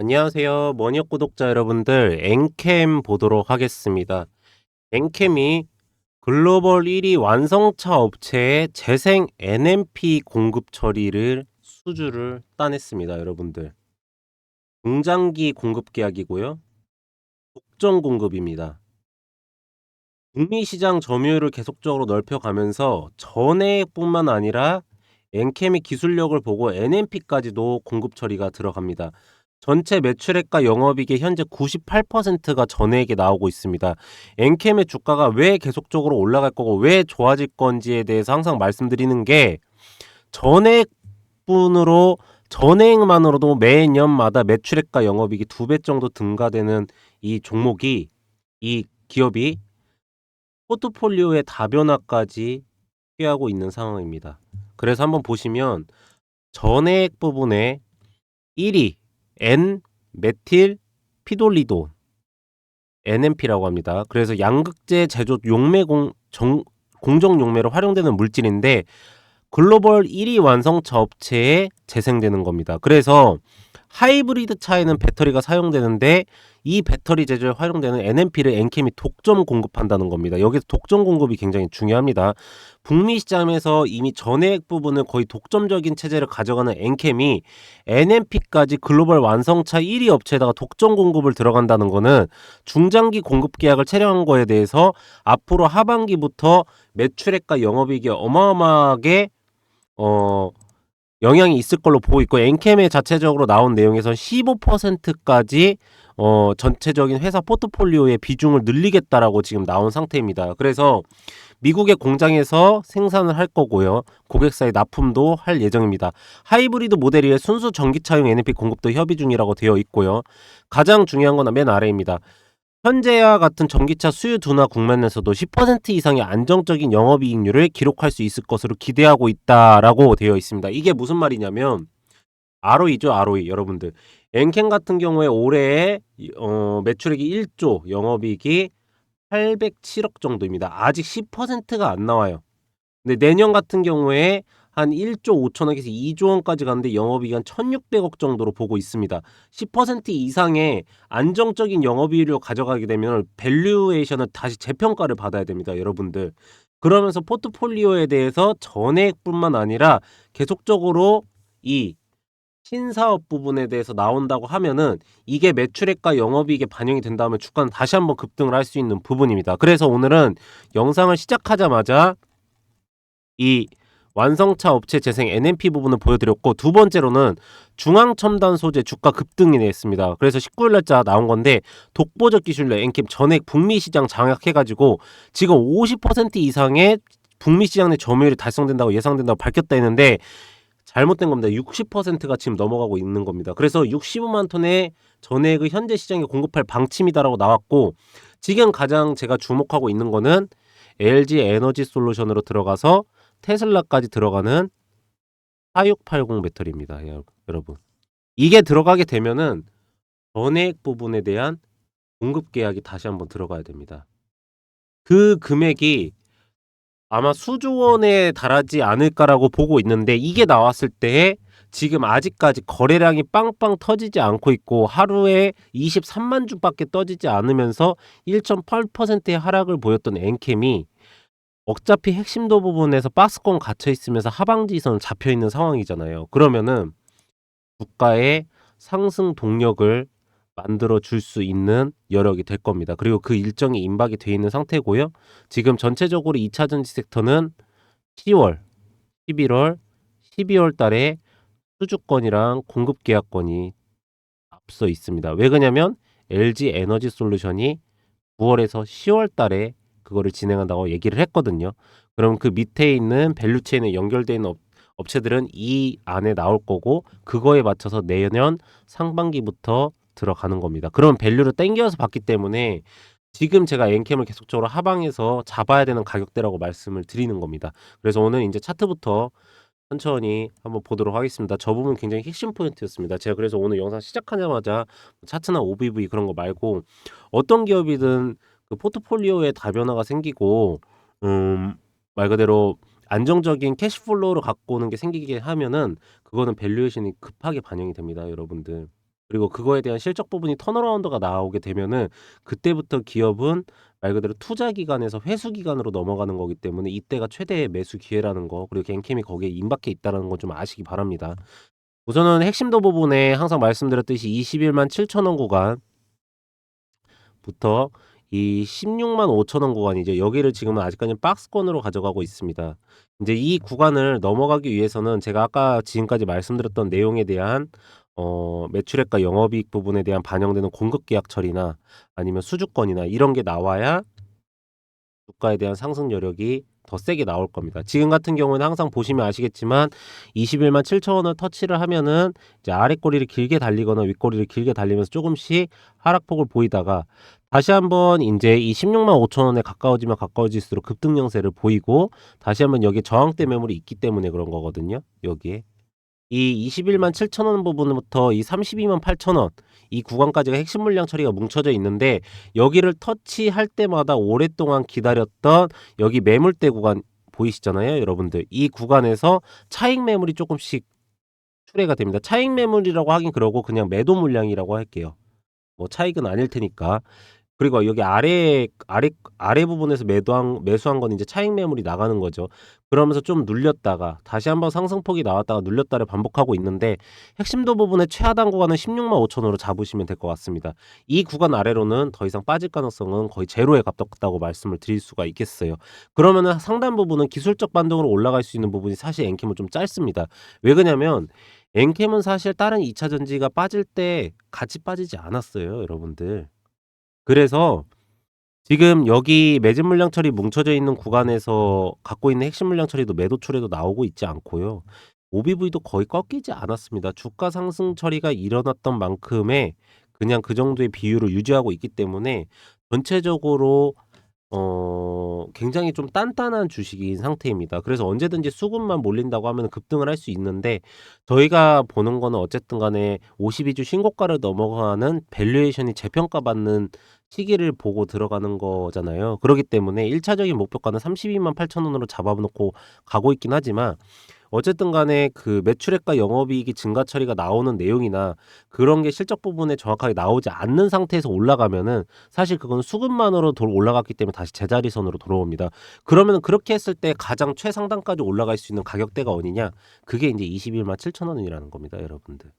안녕하세요. 머니업 구독자 여러분들, 엔캠 보도록 하겠습니다. 엔캠이 글로벌 1위 완성차 업체의 재생 NMP 공급 처리를 수주를 따냈습니다, 여러분들. 중장기 공급 계약이고요. 독점 공급입니다. 북미 시장 점유율을 계속적으로 넓혀가면서 전해뿐만 아니라 엔캠의 기술력을 보고 NMP까지도 공급 처리가 들어갑니다. 전체 매출액과 영업이익의 현재 98%가 전액에 나오고 있습니다. 엔캠의 주가가 왜 계속적으로 올라갈 거고 왜 좋아질 건지에 대해서 항상 말씀드리는 게 전액분으로 전액만으로도 매년마다 매출액과 영업이익이 두 배 정도 증가되는 이 종목이 이 기업이 포트폴리오의 다변화까지 취하고 있는 상황입니다. 그래서 한번 보시면 전액 부분에 1위 N 메틸 피돌리돈 NMP라고 합니다. 그래서 양극재 제조 용매 공, 정, 공정 용매로 활용되는 물질인데 글로벌 1위 완성차 업체에 재생되는 겁니다. 그래서 하이브리드 차에는 배터리가 사용되는데 이 배터리 제조에 활용되는 NMP를 엔캠이 독점 공급한다는 겁니다. 여기서 독점 공급이 굉장히 중요합니다. 북미 시장에서 이미 전액 부분을 거의 독점적인 체제를 가져가는 엔캠이 NMP까지 글로벌 완성차 1위 업체에다가 독점 공급을 들어간다는 거는 중장기 공급 계약을 체결한 거에 대해서 앞으로 하반기부터 매출액과 영업이익이 어마어마하게 어 영향이 있을 걸로 보고 있고 엔캠의 자체적으로 나온 내용에서 15%까지 어 전체적인 회사 포트폴리오의 비중을 늘리겠다라고 지금 나온 상태입니다. 그래서 미국의 공장에서 생산을 할 거고요. 고객사에 납품도 할 예정입니다. 하이브리드 모델의 순수 전기차용 NMP 공급도 협의 중이라고 되어 있고요. 가장 중요한 건 맨 아래입니다. 현재와 같은 전기차 수요 둔화 국면에서도 10% 이상의 안정적인 영업이익률을 기록할 수 있을 것으로 기대하고 있다라고 되어 있습니다. 이게 무슨 말이냐면 ROE죠, ROE 여러분들. 엔캔 같은 경우에 올해 어, 매출액이 1조, 영업이익이 807억 정도입니다. 아직 10%가 안 나와요. 근데 내년 같은 경우에 한 1조 5천억에서 2조 원까지 가는데 영업이익 한 1,600억 정도로 보고 있습니다. 10% 이상의 안정적인 영업이익을 가져가게 되면 밸류에이션을 다시 재평가를 받아야 됩니다, 여러분들. 그러면서 포트폴리오에 대해서 전액뿐만 아니라 계속적으로 이 신사업 부분에 대해서 나온다고 하면은 이게 매출액과 영업이익에 반영이 된다면 주가는 다시 한번 급등을 할 수 있는 부분입니다. 그래서 오늘은 영상을 시작하자마자 이 완성차 업체 재생 NMP 부분을 보여드렸고 두 번째로는 중앙첨단 소재 주가 급등이 냈습니다. 그래서 19일 날짜 나온 건데 독보적 기술로 엔캠 전액 북미 시장 장악해가지고 지금 50% 이상의 북미 시장 내 점유율이 달성된다고 예상된다고 밝혔다 했는데 잘못된 겁니다. 60%가 지금 넘어가고 있는 겁니다. 그래서 65만 톤의 전액을 현재 시장에 공급할 방침이다라고 나왔고 지금 가장 제가 주목하고 있는 거는 LG 에너지 솔루션으로 들어가서 테슬라까지 들어가는 4680 배터리입니다. 여- 여러분. 이게 들어가게 되면은 전액 부분에 대한 공급 계약이 다시 한번 들어가야 됩니다. 그 금액이 아마 수조 원에 달하지 않을까라고 보고 있는데 이게 나왔을 때 지금 아직까지 거래량이 빵빵 터지지 않고 있고 하루에 23만 주밖에 떠지지 않으면서 1.8%의 하락을 보였던 엔캠이 어차피 핵심도 부분에서 박스권 갇혀 있으면서 하방지선 잡혀 있는 상황이잖아요. 그러면은 국가의 상승 동력을 만들어 줄 수 있는 여력이 될 겁니다. 그리고 그 일정이 임박이 돼 있는 상태고요. 지금 전체적으로 2차 전지 섹터는 10월, 11월, 12월 달에 수주권이랑 공급 계약권이 앞서 있습니다. 왜 그러냐면 LG 에너지 솔루션이 9월에서 10월 달에 그거를 진행한다고 얘기를 했거든요. 그럼 그 밑에 있는 밸류 체인에 연결되어 있는 업, 업체들은 이 안에 나올 거고 그거에 맞춰서 내년 상반기부터 들어가는 겁니다. 그럼 밸류를 땡겨서 봤기 때문에 지금 제가 엔캠을 계속적으로 하방에서 잡아야 되는 가격대라고 말씀을 드리는 겁니다. 그래서 오늘 이제 차트부터 천천히 한번 보도록 하겠습니다. 저 부분 굉장히 핵심 포인트였습니다. 제가 그래서 오늘 영상 시작하자마자 차트나 OBV 그런 거 말고 어떤 기업이든 그 포트폴리오에 다변화가 생기고 음, 말 그대로 안정적인 캐시플로우를 갖고 오는 게 생기게 하면은 그거는 밸류에이션이 급하게 반영이 됩니다, 여러분들. 그리고 그거에 대한 실적 부분이 턴어라운드가 나오게 되면은 그때부터 기업은 말 그대로 투자 기간에서 회수 기간으로 넘어가는 거기 때문에 이때가 최대의 매수 기회라는 거 그리고 갱캠이 거기에 임박해 있다는 거좀 아시기 바랍니다. 우선은 핵심도 부분에 항상 말씀드렸듯이 21만 7천 원 구간부터 이 16만 5천 원 구간이죠. 여기를 지금은 아직까지는 박스권으로 가져가고 있습니다. 이제 이 구간을 넘어가기 위해서는 제가 아까 지금까지 말씀드렸던 내용에 대한 어, 매출액과 영업이익 부분에 대한 반영되는 공급 계약 처리나 아니면 수주권이나 이런 게 나와야 주가에 대한 상승 여력이 더 세게 나올 겁니다. 지금 같은 경우는 항상 보시면 아시겠지만 21만 7천 원을 터치를 하면은 이제 아래 꼬리를 길게 달리거나 윗 꼬리를 길게 달리면서 조금씩 하락폭을 보이다가 다시 한번 이제 이 16만 5천 원에 가까워지면 가까워질수록 급등 형세를 보이고 다시 한번 여기 저항대 매물이 있기 때문에 그런 거거든요. 여기에 이 21만 7천 원 부분부터 이 32만 8천 원 이 구간까지가 핵심 물량 처리가 뭉쳐져 있는데 여기를 터치할 때마다 오랫동안 기다렸던 여기 매물대 구간 보이시잖아요, 여러분들. 이 구간에서 차익 매물이 조금씩 출회가 됩니다. 차익 매물이라고 하긴 그러고 그냥 매도 물량이라고 할게요. 뭐 차익은 아닐 테니까. 그리고 여기 아래 아래 아래 부분에서 매도한 매수한 건 이제 차익 매물이 나가는 거죠. 그러면서 좀 눌렸다가 다시 한번 상승폭이 나왔다가 눌렸다를 반복하고 있는데 핵심도 부분의 최하단 구간은 16만 5천 원으로 잡으시면 될 것 같습니다. 이 구간 아래로는 더 이상 빠질 가능성은 거의 제로에 가깝다고 말씀을 드릴 수가 있겠어요. 그러면은 상단 부분은 기술적 반등으로 올라갈 수 있는 부분이 사실 엔캠은 좀 짧습니다. 왜 그러냐면 엔캠은 사실 다른 2차 전지가 빠질 때 같이 빠지지 않았어요, 여러분들. 그래서 지금 여기 매집 물량 처리 뭉쳐져 있는 구간에서 갖고 있는 핵심 물량 처리도 매도 출에도 나오고 있지 않고요. OBV도 거의 꺾이지 않았습니다. 주가 상승 처리가 일어났던 만큼의 그냥 그 정도의 비율을 유지하고 있기 때문에 전체적으로 어 굉장히 좀 단단한 주식인 상태입니다. 그래서 언제든지 수급만 몰린다고 하면 급등을 할 수 있는데 저희가 보는 거는 어쨌든 간에 52주 신고가를 넘어가는 밸류에이션이 재평가받는 시기를 보고 들어가는 거잖아요. 그렇기 때문에 1차적인 목표가는 32만 8천 원으로 잡아놓고 가고 있긴 하지만 어쨌든 간에 그 매출액과 영업이익이 증가 처리가 나오는 내용이나 그런 게 실적 부분에 정확하게 나오지 않는 상태에서 올라가면은 사실 그건 수급만으로 도 올라갔기 때문에 다시 제자리선으로 돌아옵니다. 그러면 그렇게 했을 때 가장 최상단까지 올라갈 수 있는 가격대가 어디냐? 그게 이제 21만 7천 원이라는 겁니다, 여러분들.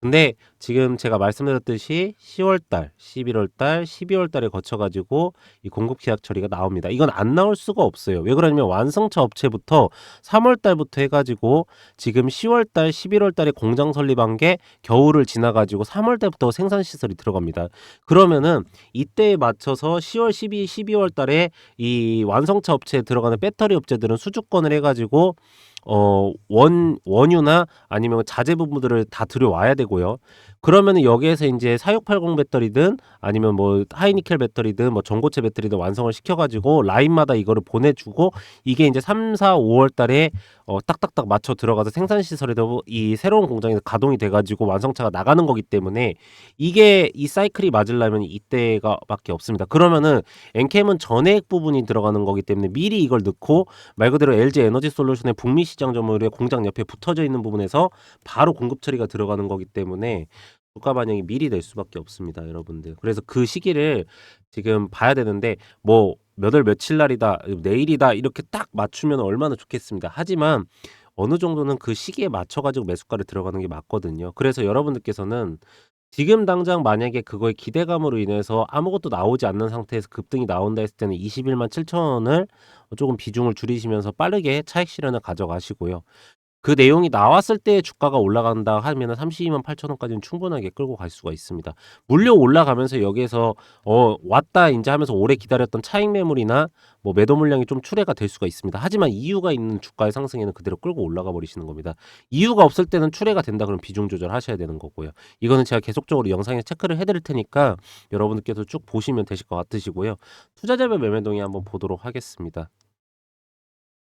근데 지금 제가 말씀드렸듯이 10월달, 11월달, 12월달에 거쳐가지고 이 공급 계약 처리가 나옵니다. 이건 안 나올 수가 없어요. 왜 그러냐면 완성차 업체부터 3월달부터 해가지고 지금 10월달, 11월달에 공장 설립한 게 겨울을 지나가지고 3월달부터 생산 시설이 들어갑니다. 그러면은 이때에 맞춰서 10월, 12, 12월달에 이 완성차 업체에 들어가는 배터리 업체들은 수주권을 해가지고 어, 원, 원유나 아니면 자재 부분들을 다 들여와야 되고요. 그러면은 여기에서 이제 4680 배터리든 아니면 뭐 하이니켈 배터리든 뭐 전고체 배터리든 완성을 시켜가지고 라인마다 이거를 보내주고 이게 이제 3, 4, 5월 달에 어, 딱딱딱 맞춰 들어가서 생산 시설에도 이 새로운 공장에서 가동이 돼가지고 완성차가 나가는 거기 때문에 이게 이 사이클이 맞으려면 이때가밖에 없습니다. 그러면은 엔캠은 전해액 부분이 들어가는 거기 때문에 미리 이걸 넣고 말 그대로 LG 에너지 솔루션의 북미 시장 점유율의 공장 옆에 붙어져 있는 부분에서 바로 공급 처리가 들어가는 거기 때문에 주가 반영이 미리 될 수밖에 없습니다, 여러분들. 그래서 그 시기를 지금 봐야 되는데 뭐 몇 월 며칠 날이다, 내일이다 이렇게 딱 맞추면 얼마나 좋겠습니다. 하지만 어느 정도는 그 시기에 맞춰 가지고 매수가를 들어가는 게 맞거든요. 그래서 여러분들께서는 지금 당장 만약에 그거의 기대감으로 인해서 아무것도 나오지 않는 상태에서 급등이 나온다 했을 때는 21만 7천 원을 조금 비중을 줄이시면서 빠르게 차익 실현을 가져가시고요. 그 내용이 나왔을 때 주가가 올라간다 하면은 32만 8천 원까지는 충분하게 끌고 갈 수가 있습니다. 물려 올라가면서 여기에서 어 왔다 인제 하면서 오래 기다렸던 차익 매물이나 뭐 매도 물량이 좀 출회가 될 수가 있습니다. 하지만 이유가 있는 주가의 상승에는 그대로 끌고 올라가 버리시는 겁니다. 이유가 없을 때는 출회가 된다 그러면 비중 조절하셔야 되는 거고요. 이거는 제가 계속적으로 영상에 체크를 해 드릴 테니까 여러분들께서 쭉 보시면 되실 것 같으시고요. 투자자별 매매 동의 한번 보도록 하겠습니다.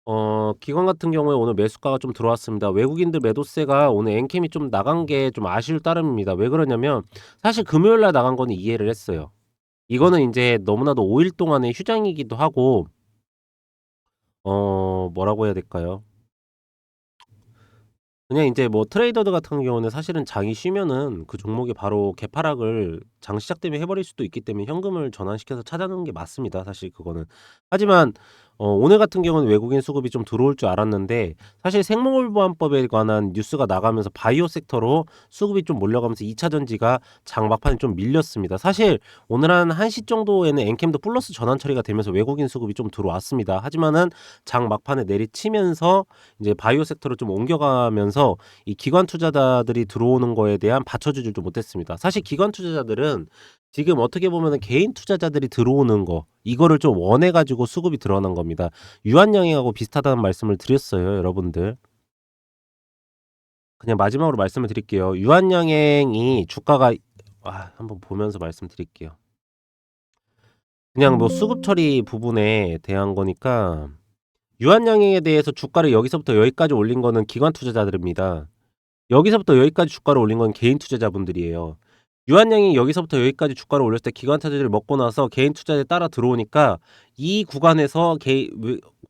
어 기관 같은 경우에 오늘 매수가가 좀 들어왔습니다. 외국인들 매도세가 오늘 엔캠이 좀 나간 게 좀 아쉬울 따름입니다. 왜 그러냐면 사실 금요일 날 나간 거는 이해를 했어요. 이거는 인제 너무나도 5 일 동안의 휴장이기도 하고 어 뭐라고 해야 될까요? 그냥 인제 뭐 트레이더들 같은 경우는 사실은 장이 쉬면은 그 종목이 바로 개파락을 장 시작 때문에 해 버릴 수도 있기 때문에 현금을 전환시켜서 찾아내는 게 맞습니다 사실 그거는. 하지만 어 오늘 같은 경우는 외국인 수급이 좀 들어올 줄 알았는데 사실 생물보안법에 관한 뉴스가 나가면서 바이오 섹터로 수급이 좀 몰려가면서 2차 전지가 장 막판에 좀 밀렸습니다. 사실 오늘 한 1시 정도에는 엔캠도 플러스 전환 처리가 되면서 외국인 수급이 좀 들어왔습니다. 하지만은 장 막판에 내리치면서 이제 바이오 섹터로 좀 옮겨가면서 이 기관 투자자들이 들어오는 거에 대한 받쳐주질 좀 못했습니다. 사실 기관 투자자들은 지금 어떻게 보면은 개인 투자자들이 들어오는 거 이거를 좀 원해 가지고 수급이 드러난 겁니다. 유한 양행하고 비슷하다는 말씀을 드렸어요, 여러분들. 그냥 마지막으로 말씀을 드릴게요. 유한 양행이 주가가 아, 한번 보면서 말씀드릴게요. 그냥 뭐 수급 처리 부분에 대한 거니까 유한 양행에 대해서 주가를 여기서부터 여기까지 올린 거는 기관 투자자들입니다. 여기서부터 여기까지 주가를 올린 건 개인 투자자분들이에요. 유한양이 여기서부터 여기까지 주가를 올렸을 때 기관 투자자들이 먹고 나서 개인 투자자에 따라 들어오니까 이 구간에서 개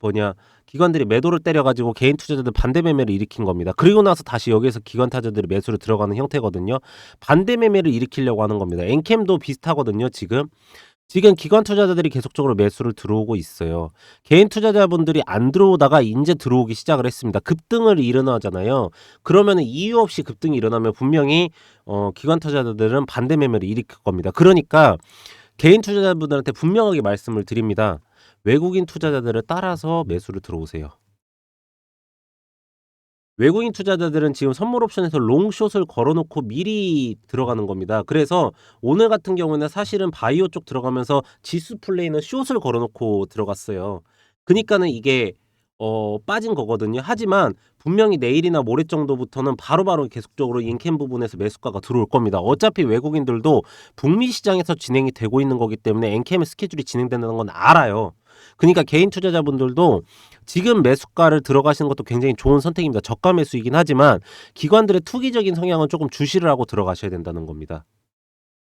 뭐냐 기관들이 매도를 때려가지고 개인 투자자들 반대 매매를 일으킨 겁니다. 그리고 나서 다시 여기에서 기관 투자자들이 매수를 들어가는 형태거든요. 반대 매매를 일으키려고 하는 겁니다. 엔캠도 비슷하거든요. 지금 지금 기관 투자자들이 계속적으로 매수를 들어오고 있어요. 개인 투자자분들이 안 들어오다가 이제 들어오기 시작을 했습니다. 급등을 일어나잖아요. 그러면 이유 없이 급등이 일어나면 분명히 어, 기관 투자자들은 반대 매매를 일으킬 겁니다. 그러니까 개인 투자자분들한테 분명하게 말씀을 드립니다. 외국인 투자자들을 따라서 매수를 들어오세요. 외국인 투자자들은 지금 선물 옵션에서 롱숏을 걸어놓고 미리 들어가는 겁니다. 그래서 오늘 같은 경우는 사실은 바이오 쪽 들어가면서 지수 플레이는 숏을 걸어놓고 들어갔어요. 그니까는 이게 어, 빠진 거거든요. 하지만 분명히 내일이나 모레 정도부터는 바로바로 계속적으로 인캠 부분에서 매수가가 들어올 겁니다. 어차피 외국인들도 북미 시장에서 진행이 되고 있는 거기 때문에 엔캠의 스케줄이 진행된다는 건 알아요. 그러니까 개인 투자자분들도 지금 매수가를 들어가시는 것도 굉장히 좋은 선택입니다. 저가 매수이긴 하지만 기관들의 투기적인 성향은 조금 주시를 하고 들어가셔야 된다는 겁니다.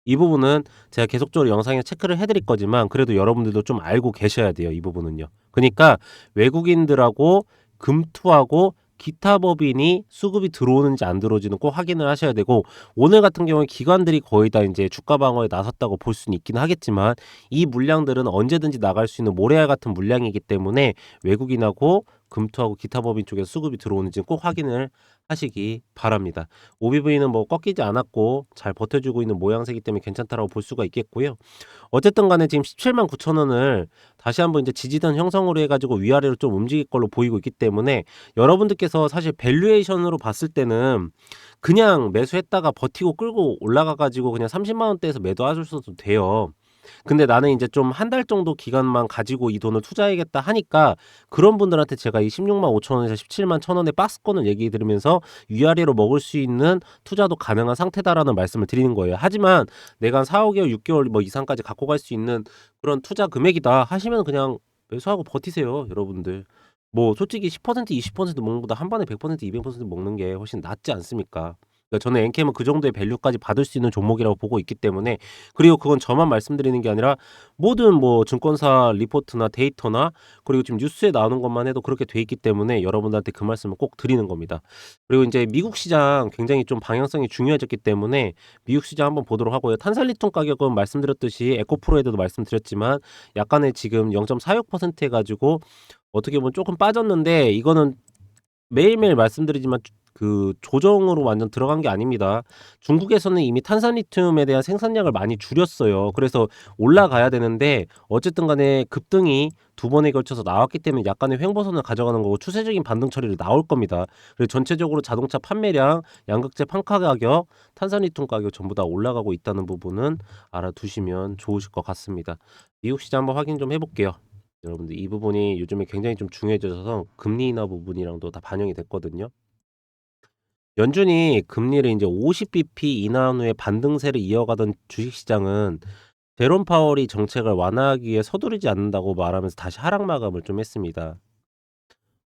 이 부분은 제가 계속적으로 영상에 체크를 해드릴 거지만 그래도 여러분들도 좀 알고 계셔야 돼요. 이 부분은요. 그러니까 외국인들하고 금투하고 기타 법인이 수급이 들어오는지 안 들어오지는 꼭 확인을 하셔야 되고 오늘 같은 경우에 기관들이 거의 다 이제 주가 방어에 나섰다고 볼 수는 있긴 하겠지만 이 물량들은 언제든지 나갈 수 있는 모래알 같은 물량이기 때문에 외국인하고 금투하고 기타 법인 쪽에 수급이 들어오는지 꼭 확인을 하시기 바랍니다. OBV는 뭐 꺾이지 않았고 잘 버텨주고 있는 모양새이기 때문에 괜찮다라고 볼 수가 있겠고요. 어쨌든 간에 지금 17만 9천 원을 다시 한번 이제 지지선 형성으로 해가지고 위아래로 좀 움직일 걸로 보이고 있기 때문에 여러분들께서 사실 밸류에이션으로 봤을 때는 그냥 매수했다가 버티고 끌고 올라가가지고 그냥 30만 원대에서 매도하셔도 돼요. 근데 나는 이제 좀 한 달 정도 기간만 가지고 이 돈을 투자해야겠다 하니까 그런 분들한테 제가 이 16만 5천 원에서 17만 천 원의 박스권을 얘기 드리면서 위아래로 먹을 수 있는 투자도 가능한 상태다라는 말씀을 드리는 거예요. 하지만 내가 한 4, 5개월, 6개월 뭐 이상까지 갖고 갈 수 있는 그런 투자 금액이다 하시면 그냥 매수하고 버티세요, 여러분들. 뭐 솔직히 10% 20% 먹는 것보다 한 번에 100% 200% 먹는 게 훨씬 낫지 않습니까? 그러니까 저는 엔캠은 그 정도의 밸류까지 받을 수 있는 종목이라고 보고 있기 때문에 그리고 그건 저만 말씀드리는 게 아니라 모든 뭐 증권사 리포트나 데이터나 그리고 지금 뉴스에 나오는 것만 해도 그렇게 돼 있기 때문에 여러분들한테 그 말씀을 꼭 드리는 겁니다. 그리고 이제 미국 시장 굉장히 좀 방향성이 중요해졌기 때문에 미국 시장 한번 보도록 하고요. 탄산리튬 가격은 말씀드렸듯이 에코프로에도 말씀드렸지만 약간의 지금 0.46% 해가지고 어떻게 보면 조금 빠졌는데 이거는 매일매일 말씀드리지만 그 조정으로 완전 들어간 게 아닙니다. 중국에서는 이미 탄산리튬에 대한 생산량을 많이 줄였어요. 그래서 올라가야 되는데 어쨌든 간에 급등이 두 번에 걸쳐서 나왔기 때문에 약간의 횡보선을 가져가는 거고 추세적인 반등 처리를 나올 겁니다. 그리고 전체적으로 자동차 판매량, 양극재 판가 가격, 탄산리튬 가격 전부 다 올라가고 있다는 부분은 알아두시면 좋으실 것 같습니다. 미국 시장 한번 확인 좀 해볼게요. 여러분들 이 부분이 요즘에 굉장히 좀 중요해져서 금리 인하 부분이랑도 다 반영이 됐거든요. 연준이 금리를 이제 50bp 인하한 후에 반등세를 이어가던 주식시장은 제롬 파월이 정책을 완화하기 위해 서두르지 않는다고 말하면서 다시 하락 마감을 좀 했습니다.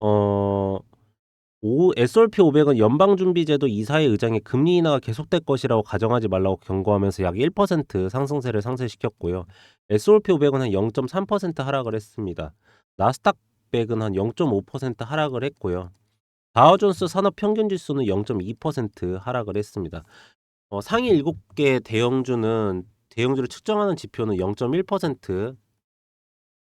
어, 오, S&P 500은 연방준비제도 이사회 의장이 금리 인하가 계속될 것이라고 가정하지 말라고 경고하면서 약 1% 상승세를 상쇄시켰고요. S&P 500은 한 0.3% 하락을 했습니다. 나스닥 100은 한 0.5% 하락을 했고요. 다우존스 산업 평균 지수는 0.2% 하락을 했습니다. 어, 상위 7개 대형주는 대형주를 측정하는 지표는 0.1%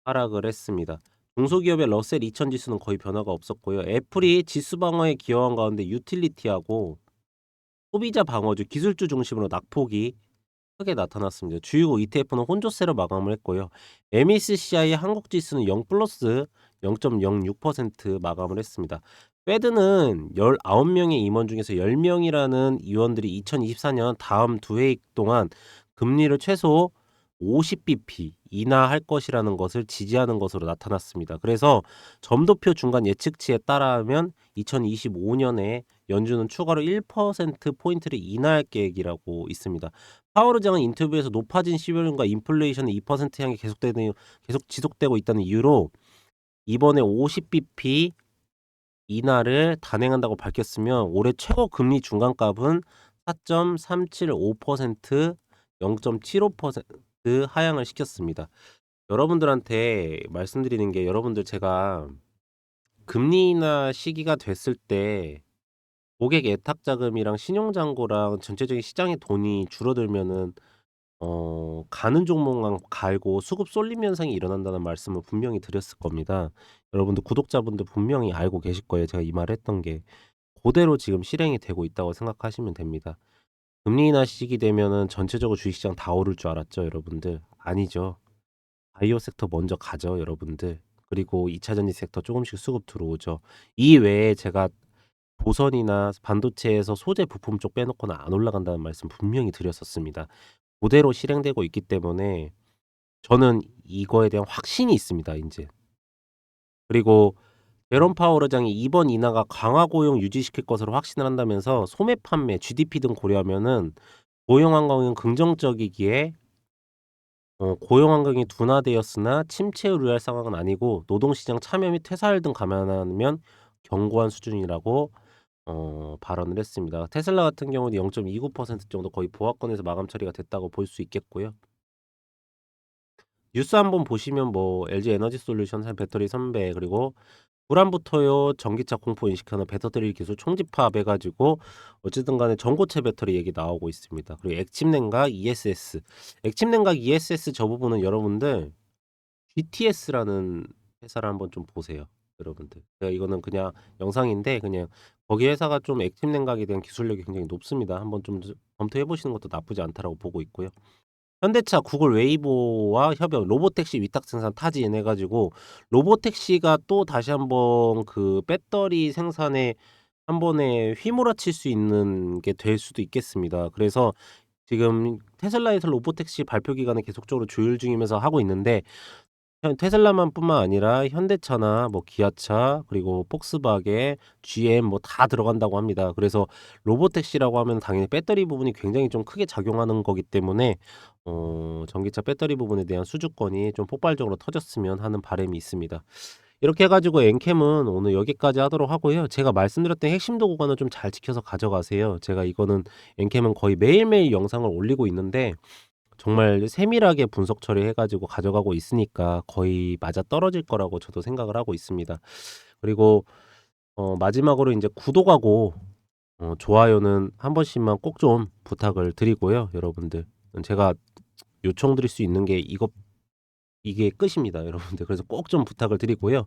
하락을 했습니다. 중소기업의 러셀 2000 지수는 거의 변화가 없었고요. 애플이 지수 방어에 기여한 가운데 유틸리티하고 소비자 방어주, 기술주 중심으로 낙폭이 크게 나타났습니다. 주요 ETF는 혼조세로 마감을 했고요. MSCI 한국 지수는 0 플러스 0.06% 마감을 했습니다. 페드는 19명의 임원 중에서 10명이라는 위원들이 2024년 다음 두 회의 동안 금리를 최소 50bp 인하할 것이라는 것을 지지하는 것으로 나타났습니다. 그래서 점도표 중간 예측치에 따르면 2025년에 연준은 추가로 1% 포인트를 인하할 계획이라고 있습니다. 파월 의장은 인터뷰에서 높아진 시효율과 인플레이션이 2% 향해 계속되는 계속 지속되고 있다는 이유로 이번에 50bp 인하를 단행한다고 밝혔으며 올해 최고 금리 중간값은 4.375% 0.75% 하향을 시켰습니다. 여러분들한테 말씀드리는 게 여러분들 제가 금리 인하 시기가 됐을 때 고객 애탁 자금이랑 신용 잔고랑 전체적인 시장의 돈이 줄어들면은 어 가는 종목만 갈고 수급 쏠림 현상이 일어난다는 말씀을 분명히 드렸을 겁니다. 여러분들 구독자분들 분명히 알고 계실 거예요. 제가 이 말을 했던 게. 고대로 지금 실행이 되고 있다고 생각하시면 됩니다. 금리 인하 시기 되면은 전체적으로 주식시장 다 오를 줄 알았죠, 여러분들? 아니죠. 바이오 섹터 먼저 가죠, 여러분들. 그리고 2차 전지 섹터 조금씩 수급 들어오죠. 이 외에 제가 보선이나 반도체에서 소재 부품 쪽 빼놓고는 안 올라간다는 말씀 분명히 드렸었습니다. 그대로 실행되고 있기 때문에 저는 이거에 대한 확신이 있습니다, 인제. 그리고 제롬 파월 의장이 이번 인하가 강화 고용 유지시킬 것으로 확신을 한다면서 소매 판매, GDP 등 고려하면은 고용 환경은 긍정적이기에 어 고용 환경이 둔화되었으나 침체에 우려할 상황은 아니고 노동시장 참여 및 퇴사율 등 감안하면 견고한 수준이라고 어 발언을 했습니다. 테슬라 같은 경우는 0.29% 정도 거의 보합권에서 마감 처리가 됐다고 볼 수 있겠고요. 뉴스 한번 보시면 뭐 LG 에너지 솔루션 산 배터리 선배 그리고 불안부터요 전기차 공포 인식하는 배터리 기술 총집합 해 가지고 어쨌든 간에 전고체 배터리 얘기 나오고 있습니다. 그리고 액침냉각 ESS. 액침냉각 ESS 저 부분은 여러분들 GTS라는 회사를 한번 좀 보세요. 여러분들. 제가 이거는 그냥 영상인데 그냥 거기 회사가 좀 액침냉각에 대한 기술력이 굉장히 높습니다. 한번 좀 검토해 보시는 것도 나쁘지 않다라고 보고 있고요. 현대차, 구글 웨이보와 협업, 로보택시 위탁 생산 타진 해 가지고 로보택시가 또 다시 한번 그 배터리 생산에 한 번에 휘몰아칠 수 있는 게 될 수도 있겠습니다. 그래서 지금 테슬라에서 로보택시 발표 기간을 계속적으로 조율 중이면서 하고 있는데 현 테슬라만 뿐만 아니라 현대차나 뭐 기아차 그리고 폭스바겐, GM 뭐 다 들어간다고 합니다. 그래서 로보택시라고 하면 당연히 배터리 부분이 굉장히 좀 크게 작용하는 거기 때문에 어 전기차 배터리 부분에 대한 수주권이 좀 폭발적으로 터졌으면 하는 바람이 있습니다. 이렇게 해 가지고 엔캠은 오늘 여기까지 하도록 하고요. 제가 말씀드렸던 핵심 도 구간을 좀 잘 지켜서 가져가세요. 제가 이거는 엔캠은 거의 매일매일 영상을 올리고 있는데 정말 세밀하게 분석 처리해 가지고 가져가고 있으니까 거의 맞아 떨어질 거라고 저도 생각을 하고 있습니다. 그리고 어 마지막으로 인제 구독하고 어 좋아요는 한 번씩만 꼭 좀 부탁을 드리고요, 여러분들. 제가 요청드릴 수 있는 게 이것 이게 끝입니다, 여러분들. 그래서 꼭 좀 부탁을 드리고요.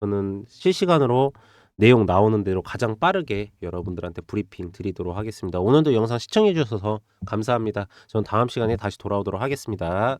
저는 실시간으로 내용 나오는 대로 가장 빠르게 여러분들한테 브리핑 드리도록 하겠습니다. 오늘도 영상 시청해 주셔서 감사합니다. 저는 다음 시간에 다시 돌아오도록 하겠습니다.